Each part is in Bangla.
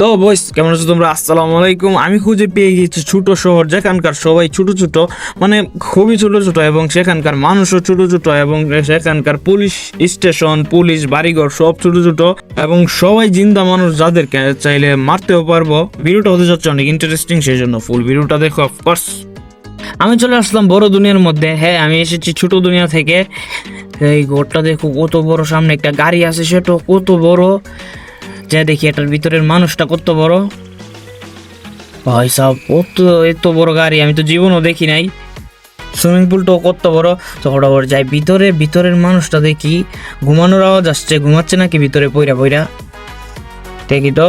তো বয়স কেমন আছো তোমরা? আসসালামু আলাইকুম। আমি খুঁজে পেয়ে গিয়েছি ছোট শহর, যেখানকার সবাই ছোট ছোট মানে খুবই ছোট ছোট এবং সেখানকার মানুষও ছোট ছোট এবং সেখানকার পুলিশ স্টেশন, পুলিশ বাড়িঘর সব ছোট ছোট এবং সবাই জিন্দা মানুষ যাদেরকে চাইলে মারতেও পারব। ভিডিওটা হতে যাচ্ছে অনেক ইন্টারেস্টিং সেই জন্য ফুল ভিডিওটা দেখো অফকোর্স আমি চলে আসলাম বড় দুনিয়ার মধ্যে। হ্যাঁ আমি এসেছি ছোট দুনিয়া থেকে। এই ঘরটা দেখো, কত বড় সামনে একটা গাড়ি আছে, সেটা কত বড়। যা দেখি এটার ভিতরের মানুষটা কত বড়? ভাই সাহ কত এত বড় গাড়ি, আমি তো জীবনও দেখি নাই। সুইমিং পুলটাও কত বড়? তো হঠাৎ যাই ভিতরে, ভিতরের মানুষটা দেখি, ঘুমানোর আওয়াজ আসছে, ঘুমাচ্ছে নাকি ভিতরে পইরা পইরা? দেখি তো।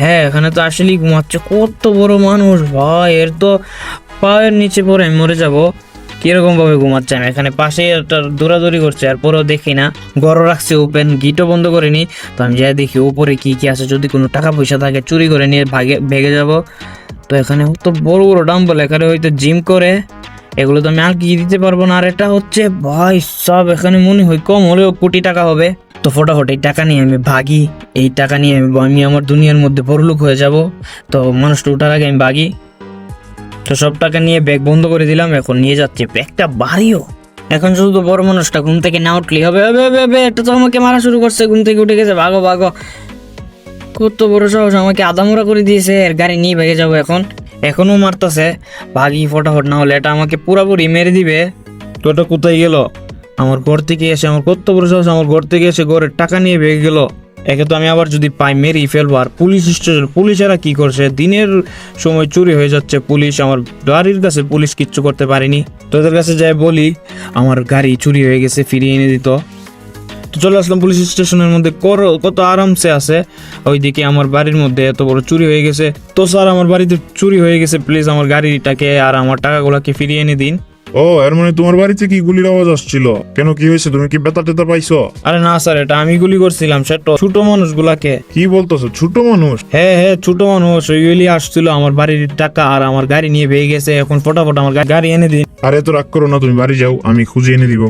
হ্যাঁ এখানে তো আসলেই ঘুমাচ্ছে, কত বড় মানুষ, ভাই, এর তো পায়ের নিচে পরে আমি মরে যাব। কীরকম ভাবে ঘুমাচ্ছে আমি? এখানে পাশে একটা দৌড়াদৌড়ি করছে, আর পরেও দেখি না। গড় রাখছে ওপেন গিটও বন্ধ করিনি। তো আমি যাই দেখি উপরে কি কি আছে। যদি কোনো টাকা পয়সা থাকে, চুরি করে নিয়ে ভাগে, ভেগে যাব। তো এখানে তো বড় বড় ডাম্বল এখানে হয়তো জিম করে। এগুলো তো আমি আর কি দিতে পারব না। আর এটা হচ্ছে, ভাই সব এখানে মনে হয় কম হলেও কোটি টাকা হবে। তো ফটাফট এই টাকা নিয়ে আমি ভাগি। এই টাকা নিয়ে আমি আমি আমার দুনিয়ার মধ্যে বড়লোক হয়ে যাব। তো মানুষটা ওঠার আগে আমি ভাগি। তো সব টাকা নিয়ে ব্যাগ বন্ধ করে দিলাম, এখন নিয়ে যাচ্ছে। ব্যাগটা বাড়িও। এখন শুধু বড় মানুষটা, ঘুম থেকে না উঠলি হবে। হবে একটা তো আমাকে মারা শুরু করছে, ঘুম থেকে উঠে গেছে, ভাগো ভাগো। কত বড় সাহস, আমাকে আদামোরা করে দিয়েছে এর গাড়ি নিয়ে ভেগে যাব এখন। এখনও মারতেছে। ভাগি, ফটাফট না হলে এটা আমাকে পুরাপুরি মেরে দিবে। তো এটা কোথায় গেল? আমার ঘর থেকে এসে, আমার কত বড় সাহস, আমার ঘর থেকে এসে ঘরের টাকা নিয়ে ভেগে গেল। একে তো আমি আবার যদি পাই, মেরেই ফেলব। আর পুলিশ স্টেশন পুলিশেরা কি করছে? দিনের সময় চুরি হয়ে যাচ্ছে পুলিশ। আমার গাড়ির কাছে পুলিশ কিচ্ছু করতে পারেনি। তোদের কাছে যাই বলি, আমার গাড়ি চুরি হয়ে গেছে, ফিরিয়ে এনে দিত। তো চলে আসলাম পুলিশ স্টেশনের মধ্যে। কর- কত আরামসে আছে। ওইদিকে আমার বাড়ির মধ্যে এত বড় চুরি হয়ে গেছে। তো স্যার, আমার বাড়িতে চুরি হয়ে গেছে। প্লিজ আমার গাড়িটাকে আর আমার টাকাগুলোকে ফিরিয়ে এনে দিন। ও এর মানে তোমার বাড়িতে কি গুলির আওয়াজ আসছিল? কেন কি হয়েছে? তুমি কি বেতা টেতা পাইছো? আরে না স্যার এটা আমি গুলি করছিলাম সেটা ছোট মানুষগুলাকে। কি বলতেছো? ছোট মানুষ? হ্যাঁ হ্যাঁ ছোট মানুষ ওইগুলি আসছিল আমার বাড়ির টাকা আর আমার গাড়ি নিয়ে ভেঙে গেছে এখন ফটাফট আমার গাড়ি এনে দিন। আরে তো রাগ করো না তুমি বাড়ি যাও আমি খুঁজে এনে দিব।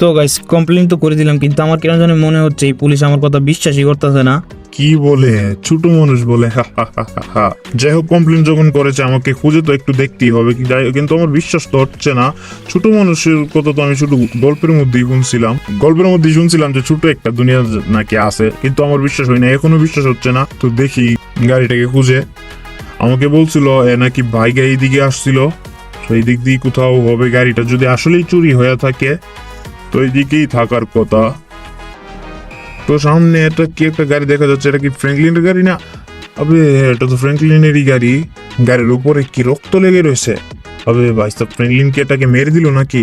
তো গাইস কমপ্লেন তো করে দিলাম কিন্তু আমার কেন জানি মনে হচ্ছে এই পুলিশ আমার কথা বিশ্বাসই করতেছে না। কি বলে? ছোট মানুষ বলে, হা হা হা হা। যাই হোক কমপ্লেন যখন করেছে আমাকে, খুঁজে তো একটু দেখতেই হবে কি, যাই কিন্তু আমার বিশ্বাস তো হচ্ছে না। ছোট মানুষের কথা তো আমি শুধু গল্পের মধ্যেই শুনছিলাম। গল্পের মধ্যেই শুনছিলাম যে ছোট একটা দুনিয়া নাকি আছে, কিন্তু আমার বিশ্বাস হয় না, এখনও বিশ্বাস হচ্ছে না। তো দেখি গাড়িটাকে খুঁজে। আমাকে বলছিল, এ নাকি বাইক এই দিকে আসছিল। তো এই দিক দিয়ে কোথাও হবে গাড়িটা, যদি আসলেই চুরি হয়ে থাকে, তো এই দিকেই থাকার কথা। তো সামনে একটা কি একটা গাড়ি দেখা যাচ্ছে, এটা কি ফ্র্যাঙ্কলিনের গাড়ি না? আবে, এটা তো ফ্র্যাঙ্কলিনেরই গাড়ি। গাড়ির উপরে কি রক্ত লেগে রয়েছে? আবে, ভাই, তো ফ্র্যাঙ্কলিন কি এটাকে মেরে দিল নাকি?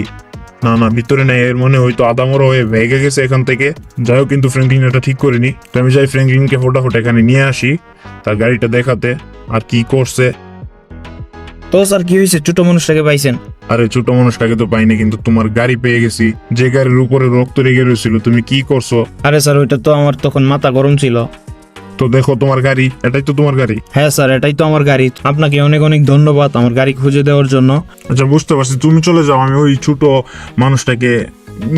না না, ভিতরে নেই, এর মনে হয়তো আদামরা হয়ে ভেগে গেছে এখান থেকে। যাই হোক, কিন্তু ফ্র্যাঙ্কলিন এটা ঠিক করিনি। তো আমি যাই ফ্র্যাঙ্কলিনকে ফটাফট এখানে নিয়ে আসি, তার গাড়িটা দেখাতে, আর কি করছে। তো স্যার কি হয়েছে? ছোট মানুষটাকে পাইছেন? আরে ছোট মানুষটাকে তো পাইনি কিন্তু তোমার গাড়ি পেয়ে গেছি। যে গাড়ির উপরে রক্ত লেগে রয়েছিল তুমি কি করছ? আরে স্যার ওইটা তো আমার তখন মাথা গরম ছিল। তো দেখো তোমার গাড়ি এটাই তো তোমার গাড়ি। হ্যাঁ স্যার এটাই তো আমার গাড়ি। আপনাকে অনেক অনেক ধন্যবাদ আমার গাড়ি খুঁজে দেওয়ার জন্য। আচ্ছা বুঝতে পারছি। তুমি চলে যাও আমি ওই ছোট মানুষটাকে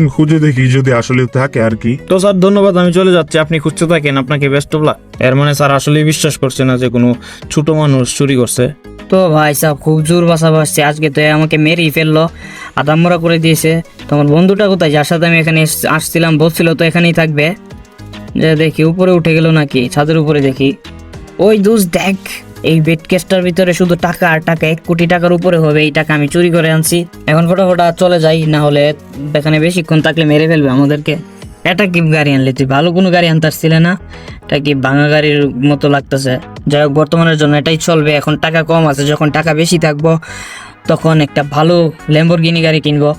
খুঁজে দেখি যদি আসলে থাকে আর কি। তো স্যার ধন্যবাদ আমি চলে যাচ্ছি। আপনি খুঁজতে থাকেন আপনাকে বেস্ট অফ লাক এর মানে স্যার আসলেই বিশ্বাস করছে না যে কোনো ছোট মানুষ চুরি করছে। তো ভাই সাহেব খুব জোর বাসা বাসছে। আজকে তো এ আমাকে মেরেই ফেলল আদামরা করে দিয়েছে। তো আমার বন্ধুটা কোথায়? যার সাথে আমি এখানে এস- আসছিলাম বলছিল তো এখানেই থাকবে। যে দেখি উপরে উঠে গেল নাকি? ছাদের উপরে দেখি। ওই দুস দেখ। এই বেড কেসটার ভিতরে শুধু টাকা আর টাকা, এক কোটি টাকার উপরে হবে এই টাকা আমি চুরি করে আনছি। এখন ফটাফটা চলে যাই, না হলে এখানে বেশিক্ষণ থাকলে মেরে ফেলবে আমাদেরকে। এটা কি গাড়ি আনলি তুই? ভালো কোনো গাড়ি আনতে আসছিলে না? এটা কি ভাঙা গাড়ির মতো লাগতেছে? যাই হোক, বর্তমানের জন্য এটাই চলবে। এখন টাকা কম আছে, যখন টাকা বেশি থাকব, তখন একটা ভালো ল্যাম্বরগিনি গাড়ি কিনবো।